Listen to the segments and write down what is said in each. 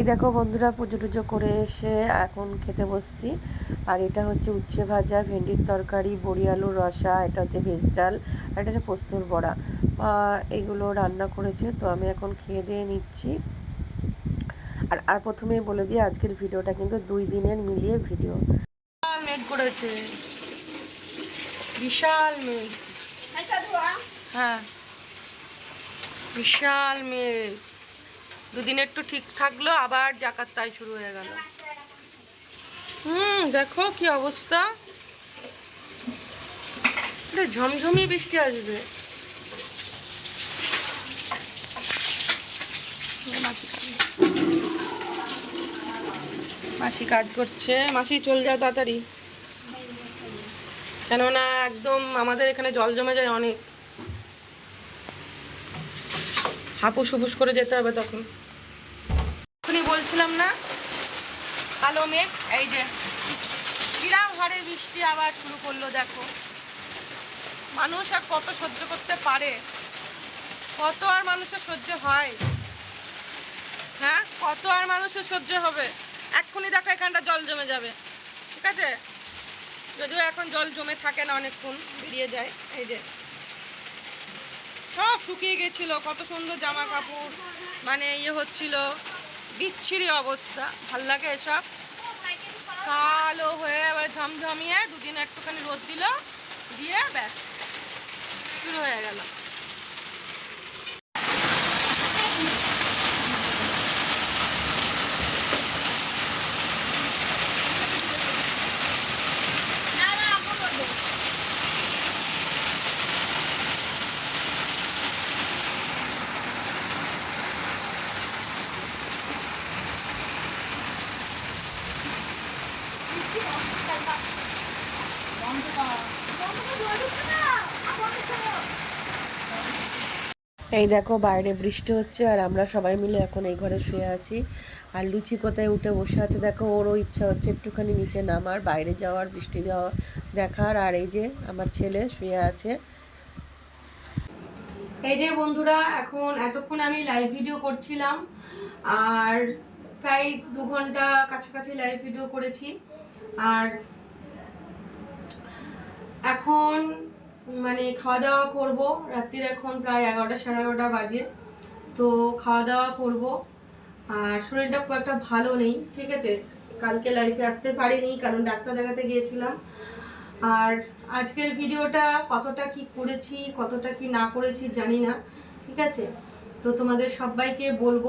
এই দেখো বন্ধুরা পুজো টুজো করে এসে এখন খেতে বসছি। আর এটা হচ্ছে উচ্ছে ভাজা ভেন্ডির তরকারি বড়ি আলুর রসা এটা হচ্ছে ভেজ ডাল আর এটা হচ্ছে পোস্তর বড়া। এগুলো রান্না করেছে তো আমি এখন খেয়ে দিয়ে নিচ্ছি। আর আর প্রথমেই বলে দিই আজকের ভিডিওটা কিন্তু দুই দিনের মিলিয়ে ভিডিও। মেঘ করেছে। বিশাল মেঘ। হ্যাঁ। বিশাল মেঘ। দুদিন একটু ঠিক থাকল, আবার জাকাত তাই শুরু হয়ে গেল। হুম, দেখো কি অবস্থা। ঝমঝমি বৃষ্টি আসবে। মাসি কাজ- করছে। মাসি, চল যা তাড়াতাড়ি। কেননা একদম আমাদের এখানে জল জমে যায় অনেক। হাপুস হুপুস করে যেতে হবে তখন। এখনই বলছিলাম না? কালো মেঘ। এই যে কিরাম হারে বৃষ্টি আবার শুরু করল, দেখো। মানুষ আর কত সহ্য করতে পারে? কত আর মানুষের সহ্য হয়? হ্যাঁ? কত আর মানুষের সহ্য হবে? এক্ষুনি দেখো এখানটা জল জমে যাবে। ঠিক আছে? যদিও এখন জল জমে থাকে না অনেকক্ষণ, বেরিয়ে যায়। এই যে। সব শুকিয়ে গেছিল, কত সুন্দর জামা কাপড় মানে ইয়ে হচ্ছিল। বিচ্ছিরি অবস্থা। ভালো লাগে এসব? কালো হয়ে এবার ঝমঝমিয়ে দুদিন একটুখানি রোদ দিল, দিয়ে ব্যাস, শুরু হয়ে গেল। এই দেখো বাইরে বৃষ্টি হচ্ছে আর আমরা সবাই মিলে এখন এই ঘরে শুয়ে আছি। আর লুচি কোথায় উঠে বসে আছে দেখো, ওরও ইচ্ছা হচ্ছে একটুখানি নিচে নামার, বাইরে যাওয়ার, বৃষ্টি দেওয়া দেখার। আর এই যে আমার ছেলে শুয়ে আছে। এই যে বন্ধুরা, এখন এতক্ষণ আমি লাইভ ভিডিও করছিলাম, আর প্রায় দু ঘণ্টা কাছাকাছি লাইভ ভিডিও করেছি। আর এখন মানে খাওয়া দাওয়া করব। রাত্রির এখন প্রায় এগারোটা সাড়ে এগারোটা বাজে। তো খাওয়া দাওয়া করব। আর শরীরটা খুব একটা ভালো নেই, ঠিক আছে? কালকে লাইফে আসতে পারিনি, কারণ ডাক্তার দেখাতে গিয়েছিলাম। আর আজকের ভিডিওটা কতটা কি করেছি, কতটা কি না করেছি জানি না, ঠিক আছে? তো তোমাদের সবাইকে বলব,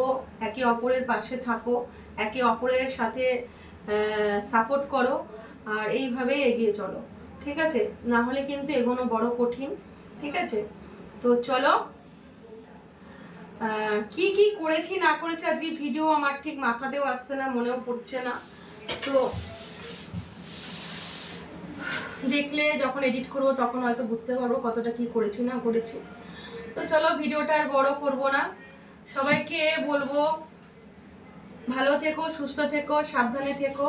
একে অপরের পাশে থাকো, একে অপরের সাথে সাপোর্ট করো আর এইভাবেই এগিয়ে চলো, ঠিক আছে? না হলে কিন্তু এগোনো বড় কঠিন, ঠিক আছে? তো চলো কি কি করেছি, না করেছি, আজকে ভিডিও আমার ঠিক মাথাতেও আসছে না, মনেও পড়ছে না। তো দেখলে যখন এডিট করব তখন হয়তো বুঝতে পারব কতটা কি করেছি, না করেছি। তো চলো ভিডিওটা আর বড় করব না। সবাইকে বলব ভালো থেকো, সুস্থ থেকো, সাবধানে থেকো।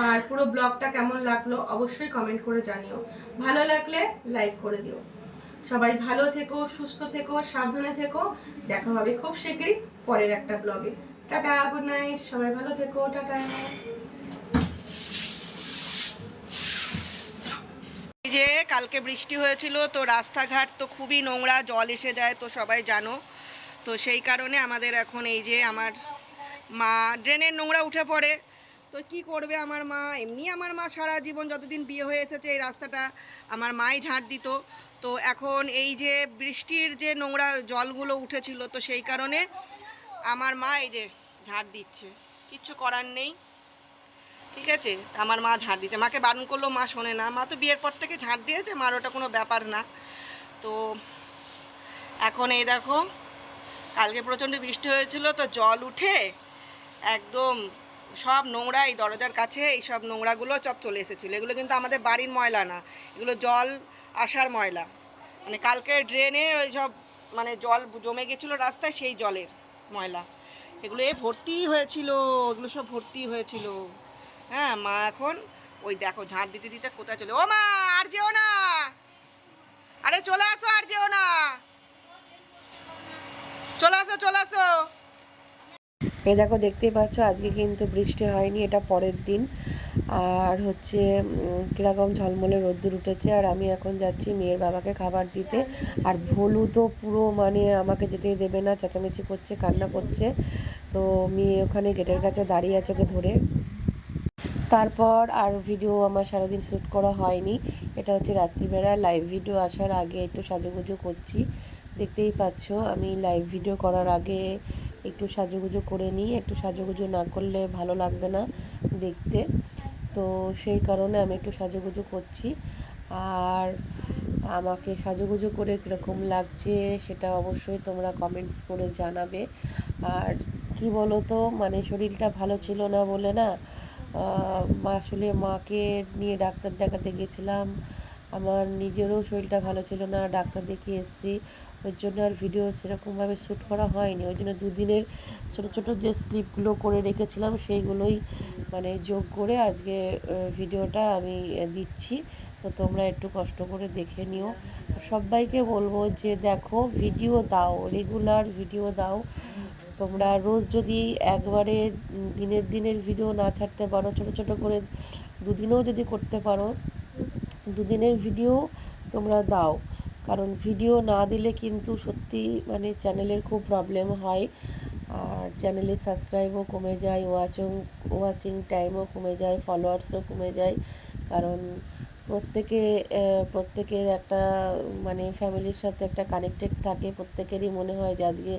আর পুরো ব্লগটা কেমন লাগল অবশ্যই কমেন্ট করে জানিও। ভালো লাগলে লাইক করে দিও। সবাই ভালো থেকো, সুস্থ থেকো, সাবধানে থেকো। দেখা হবে খুব শীঘ্রই পরের একটা ব্লগে টাটা গুড নাইট সবাই ভালো থেকো, টাটা। যে কালকে বৃষ্টি হয়েছিল, তো রাস্তাঘাট তো খুবই নোংরা, জল এসে যায়, তো সবাই জানো। তো সেই কারণে আমাদের এখন এই যে আমার মা, ড্রেনের নোংরা উঠে পড়ে। তো কি করবে আমার মা? এমনি আমার মা সারা জীবন যতদিন বিয়ে হয়ে এসেছে, এই রাস্তাটা আমার মাই ঝাঁট দিত। তো এখন এই যে বৃষ্টির যে নোংরা জলগুলো উঠেছিল, তো সেই কারণে আমার মা এই যে ঝাঁট দিচ্ছে। কিচ্ছু করার নেই। ঠিক আছে? আমার মা ঝাড় দিচ্ছে। মাকে বারণ করল, মা শোনে না। মা তো বিয়ের পর থেকে ঝাড় দিয়েছে, মার ওটা কোনো ব্যাপার না। তো এখন এই দেখো, কালকে প্রচণ্ড বৃষ্টি হয়েছিল, তো জল উঠে একদম সব নোংরা এই দরজার কাছে, এই সব নোংরাগুলো সব চলে এসেছিল। এগুলো কিন্তু আমাদের বাড়ির ময়লা না। এগুলো জল আসার ময়লা। মানে কালকে ড্রেনে ওই সব মানে জল জমে গেছিল রাস্তায় সেই জলের ময়লা। এগুলো এ ভর্তি হয়েছিল, এগুলো সব ভর্তি হয়েছিল। হ্যাঁ মা এখন ওই দেখো ঝাড় দিতে দিতে কোথায় চলে ও মা, আর যেও না! আরে চলে আসো, আর যেও না! চলে আসো চলে আসো! এই দেখো দেখতেই পাচ্ছ, আজকে কিন্তু বৃষ্টি হয়নি, এটা পরের দিন। আর হচ্ছে কীরকম ঝলমলে রোদ্দুর উঠেছে, আর আমি এখন যাচ্ছি মেয়ের বাবাকে খাবার দিতে। আর ভোলু তো পুরো মানে আমাকে যেতেই দেবে না, চেঁচামেচি করছে, কান্না করছে। তো মেয়ে ওখানে গেটের কাছে দাঁড়িয়ে আছে ওকে ধরে। তারপর আর ভিডিও আমার সারাদিন শ্যুট করা হয়নি। এটা হচ্ছে রাত্রিবেলা লাইভ ভিডিও আসার আগে একটু সাজুগুজু করছি। দেখতেই পাচ্ছ, আমি লাইভ ভিডিও করার আগে একটু সাজুগুজু করে নিই, একটু সাজুগুজু না করলে ভালো লাগবে না দেখতে। তো সেই কারণে আমি একটু সাজুগুজু করছি। আর আমাকে সাজুগুজু করে কীরকম লাগছে সেটা অবশ্যই তোমরা কমেন্টস করে জানাবে। আর কি বলো তো মানে শরীরটা ভালো ছিল না বলে না আসলে মাকে নিয়ে ডাক্তার দেখাতে গেছিলাম। আমার নিজেরও শরীরটা ভালো ছিল না, ডাক্তার দেখিয়ে এসেছি। ওই জন্য আর ভিডিও সেরকমভাবে শ্যুট করা হয়নি। ওই জন্য দুদিনের ছোটো ছোটো যে স্লিপগুলো করে রেখেছিলাম, সেইগুলোই মানে যোগ করে আজকে ভিডিওটা আমি দিচ্ছি। তো তোমরা একটু কষ্ট করে দেখে নিও। সবাইকে বলব যে দেখো ভিডিও দাও রেগুলার ভিডিও দাও। তোমরা রোজ যদি একবারে দিনের দিনের ভিডিও না ছাড়তে পারো, ছোট ছোট করে দুদিনেও যদি করতে পারো, দুদিনের ভিডিও তোমরা দাও। কারণ ভিডিও না দিলে কিন্তু সত্যি মানে চ্যানেলের খুব প্রবলেম হয়। আর চ্যানেলের সাবস্ক্রাইবও কমে যায় ওয়াচিং ওয়াচিং টাইমও কমে যায় ফলোয়ার্সও কমে যায়। কারণ প্রত্যেকে প্রত্যেকের একটা মানে ফ্যামিলির সাথে একটা কানেক্টেড থাকে, প্রত্যেকেরই মনে হয় যে আজকে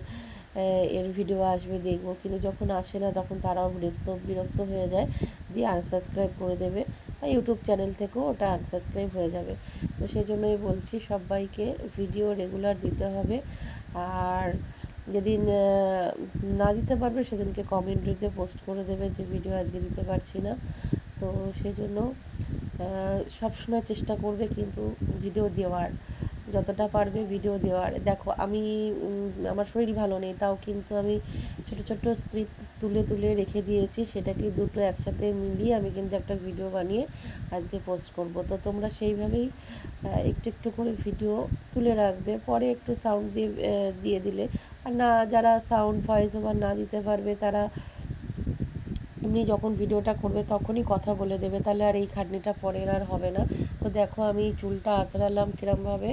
এর ভিডিও আসবে, দেখব। কিন্তু যখন আসে না, তখন তারাও বিরক্ত বিরক্ত হয়ে যায়। দিয়ে আনসাবস্ক্রাইব করে দেবে। বা ইউটিউব চ্যানেল থেকেও ওটা আনসাবস্ক্রাইব হয়ে যাবে। তো সেই জন্যই বলছি, সবাইকে ভিডিও রেগুলার দিতে হবে। আর যেদিন না দিতে পারবে, সেদিনকে কমেন্টে পোস্ট করে দেবে যে ভিডিও আজকে দিতে পারছি না। তো সেই জন্য সবসময় চেষ্টা করবে কিন্তু ভিডিও দেওয়ার। যতটা পারবে ভিডিও দেওয়ার। দেখো, আমি আমার শরীর ভালো নেই, তাও কিন্তু আমি ছোট ছোট স্ক্রিপ্ট তুলে তুলে রেখে দিয়েছি, সেটাকে দুটো একসাথে মিলিয়ে আমি কিন্তু একটা ভিডিও বানিয়ে আজকে পোস্ট করব। তো তোমরা সেইভাবেই একটু একটু করে ভিডিও তুলে রাখবে, পরে একটু সাউন্ড দিয়ে দিয়ে দিলে। আর না, যারা সাউন্ড ভয়েস ওভার না দিতে পারবে, তারা এমনি যখন ভিডিওটা করবে তখনই কথা বলে দেবে, তাহলে আর এই খাটনিটা পরের আর হবে না। তো দেখো আমি চুলটা আঁচড়ালাম কিরমভাবে,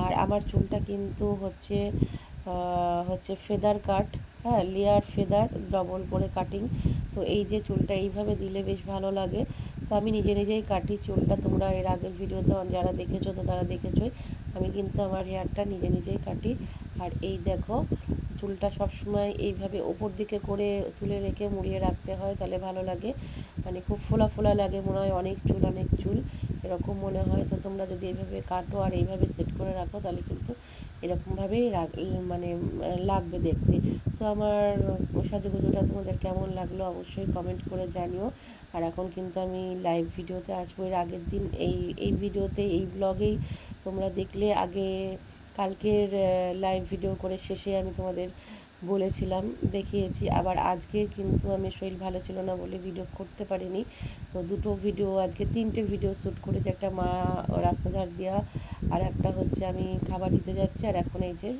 আর আমার চুলটা কিন্তু হচ্ছে হচ্ছে ফেদার কাট হ্যাঁ লেয়ার ফেদার ডবল করে কাটিং তো এই যে চুলটা এইভাবে দিলে বেশ ভালো লাগে। তো আমি নিজে নিজেই কাটি চুলটা, তোমরা এর আগের ভিডিওতে যারা দেখেছ তো তারা দেখেছোই। আমি কিন্তু আমার হেয়ারটা নিজে নিজেই কাটি। আর এই দেখো চুলটা সবসময় এইভাবে ওপর দিকে করে তুলে রেখে মুড়িয়ে রাখতে হয়, তাহলে ভালো লাগে। মানে খুব ফোলা ফোলা লাগে, মনে হয় অনেক চুল অনেক চুল। এরকম মনে হয়। তো তোমরা যদি এইভাবে কাটো আর এইভাবে সেট করে রাখো, তাহলে কিন্তু এরকমভাবেই মানে লাগবে দেখতে। তো আমার সাজুগুজুটা তোমাদের কেমন লাগল অবশ্যই কমেন্ট করে জানিও। আর এখন কিন্তু আমি লাইভ ভিডিওতে আসব। এর আগের দিন এই এই ভিডিওতে এই ব্লগেই তোমরা দেখলে আগে কালকের লাইভ ভিডিও করে শেষে আমি তোমাদের বলেছিলাম, দেখিয়েছি। আবার আজকে কিন্তু আমি শরীর ভালো ছিল না বলে ভিডিও করতে পারিনি। তো দুটো ভিডিও আজকে তিনটে ভিডিও শ্যুট করেছি। একটা মা রাস্তাঘাট দেওয়া আর একটা হচ্ছে আমি খাবার দিতে যাচ্ছি। আর এখন এই যে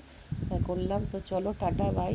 করলাম। তো চলো, টাটা বাই